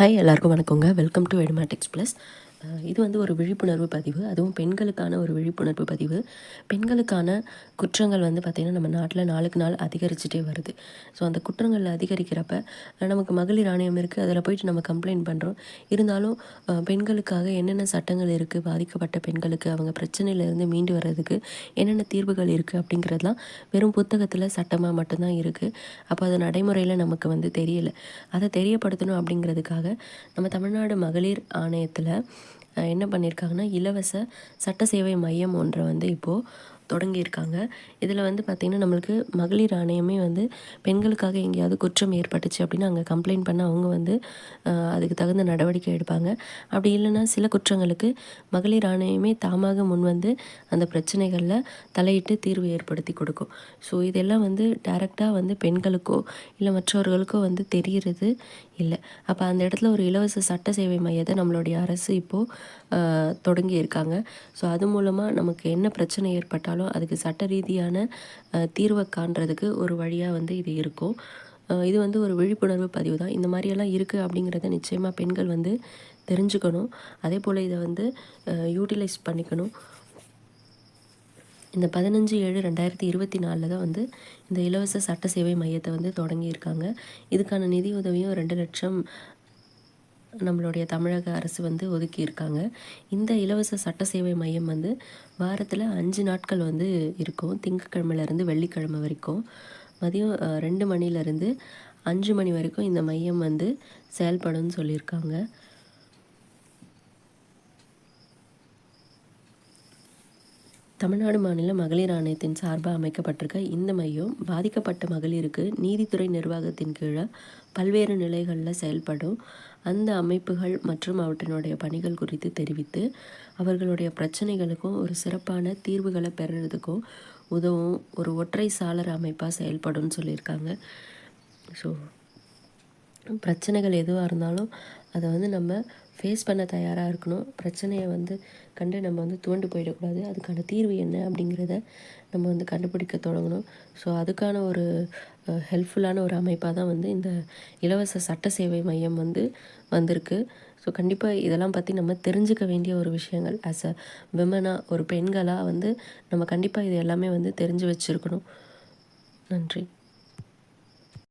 Hi எல்லாருக்கும் வணக்கங்க. Welcome to Edumatics plus இது வந்து ஒரு விழிப்புணர்வு பதிவு. அதுவும் பெண்களுக்கான ஒரு விழிப்புணர்வு பதிவு. பெண்களுக்கான குற்றங்கள் வந்து பார்த்திங்கன்னா நம்ம நாட்டில் நாளுக்கு நாள் அதிகரிச்சுட்டே வருது. ஸோ அந்த குற்றங்கள் அதிகரிக்கிறப்ப நமக்கு மகளிர் ஆணையம் இருக்குது அதில் போயிட்டு நம்ம கம்ப்ளைண்ட் பண்ணுறோம் இருந்தாலும் பெண்களுக்காக என்னென்ன சட்டங்கள் இருக்குது பாதிக்கப்பட்ட பெண்களுக்கு அவங்க பிரச்சனையிலேருந்து மீண்டு வர்றதுக்கு என்னென்ன தீர்வுகள் இருக்குது அப்படிங்கிறதுலாம் வெறும் புத்தகத்தில் சட்டமாக மட்டும்தான் இருக்குது அப்போ அது நடைமுறையில் நமக்கு வந்து தெரியலை. அதை தெரியப்படுத்தணும் அப்படிங்கிறதுக்காக நம்ம தமிழ்நாடு மகளிர் ஆணையத்தில் என்ன பண்ணியிருக்காங்கன்னா இலவச சட்ட சேவை மையம் ஒன்றை வந்து இப்போது தொடங்கியிருக்காங்க. இதில் வந்து பார்த்திங்கன்னா நம்மளுக்கு மகளிர் ஆணையமே வந்து பெண்களுக்காக எங்கேயாவது குற்றம் ஏற்பட்டுச்சு அப்படின்னு அங்கே கம்ப்ளைண்ட் பண்ண அவங்க வந்து அதுக்கு தகுந்த நடவடிக்கை எடுப்பாங்க. அப்படி இல்லைன்னா சில குற்றங்களுக்கு மகளிர் ஆணையமே தாமாக முன் வந்து அந்த பிரச்சனைகளில் தலையிட்டு தீர்வு ஏற்படுத்தி கொடுக்கும். ஸோ இதெல்லாம் வந்து டைரெக்டாக வந்து பெண்களுக்கோ இல்லை மற்றவர்களுக்கோ வந்து தெரிகிறது. இல்லை. அப்போ அந்த இடத்துல ஒரு இலவச சட்ட சேவை மையத்தை நம்மளுடைய அரசு இப்போது தொடங்கி இருக்காங்க. ஸோ அது மூலமாக நமக்கு என்ன பிரச்சனை ஏற்பட்டாலும் அதுக்கு சட்ட ரீதியான தீர்வை காண்றதுக்கு ஒரு வழியாக வந்து இது இருக்கும். இது வந்து ஒரு விழிப்புணர்வு பதிவு தான். இந்த மாதிரியெல்லாம் இருக்குது அப்படிங்கிறத நிச்சயமாக பெண்கள் வந்து தெரிஞ்சுக்கணும். அதே போல் இதை வந்து யூட்டிலைஸ் பண்ணிக்கணும். இந்த பதினஞ்சு ஏழு ரெண்டாயிரத்தி இருபத்தி நாலில் தான் வந்து இந்த இலவச சட்ட சேவை மையத்தை வந்து தொடங்கியிருக்காங்க. இதுக்கான நிதி உதவியும் ரெண்டு லட்சம் நம்மளுடைய தமிழக அரசு வந்து ஒதுக்கியிருக்காங்க. இந்த இலவச சட்ட சேவை மையம் வந்து வாரத்தில் அஞ்சு நாட்கள் வந்து இருக்கும். திங்கக்கிழமையிலேருந்து வெள்ளிக்கிழமை வரைக்கும். மதியம் ரெண்டு மணிலேருந்து அஞ்சு மணி வரைக்கும் இந்த மையம் வந்து செயல்படும்னு சொல்லியிருக்காங்க. தமிழ்நாடு மாநில மகளிர் ஆணையத்தின் சார்பாக அமைக்கப்பட்டிருக்க இந்த மையம் பாதிக்கப்பட்ட மகளிருக்கு நீதித்துறை நிர்வாகத்தின் கீழே பல்வேறு நிலைகளில் செயல்படும். அந்த அமைப்புகள் மற்றும் அவற்றினுடைய பணிகள் குறித்து தெரிவித்து அவர்களுடைய பிரச்சனைகளுக்கும் ஒரு சிறப்பான தீர்வுகளை பெறுறதுக்கும் உதவும் ஒரு ஒற்றை சாளர அமைப்பாக செயல்படும் சொல்லியிருக்காங்க. ஸோ பிரச்சனைகள் எதுவாக இருந்தாலும் அதை வந்து நம்ம ஃபேஸ் பண்ண தயாராக இருக்கணும். பிரச்சனையை வந்து கண்டு நம்ம வந்து தூண்டு போயிடக்கூடாது. அதுக்கான தீர்வு என்ன அப்படிங்கிறத நம்ம வந்து கண்டுபிடிக்க தொடங்கணும். ஸோ அதுக்கான ஒரு ஹெல்ப்ஃபுல்லான ஒரு அமைப்பாக தான் வந்து இந்த இலவச சட்ட சேவை மையம் வந்து வந்திருக்கு. ஸோ கண்டிப்பாக இதெல்லாம் பற்றி நம்ம தெரிஞ்சுக்க வேண்டிய ஒரு விஷயங்கள். ஆஸ் அ விமனாக ஒரு பெண்களாக வந்து நம்ம கண்டிப்பாக இது எல்லாமே வந்து தெரிஞ்சு வச்சுருக்கணும். நன்றி.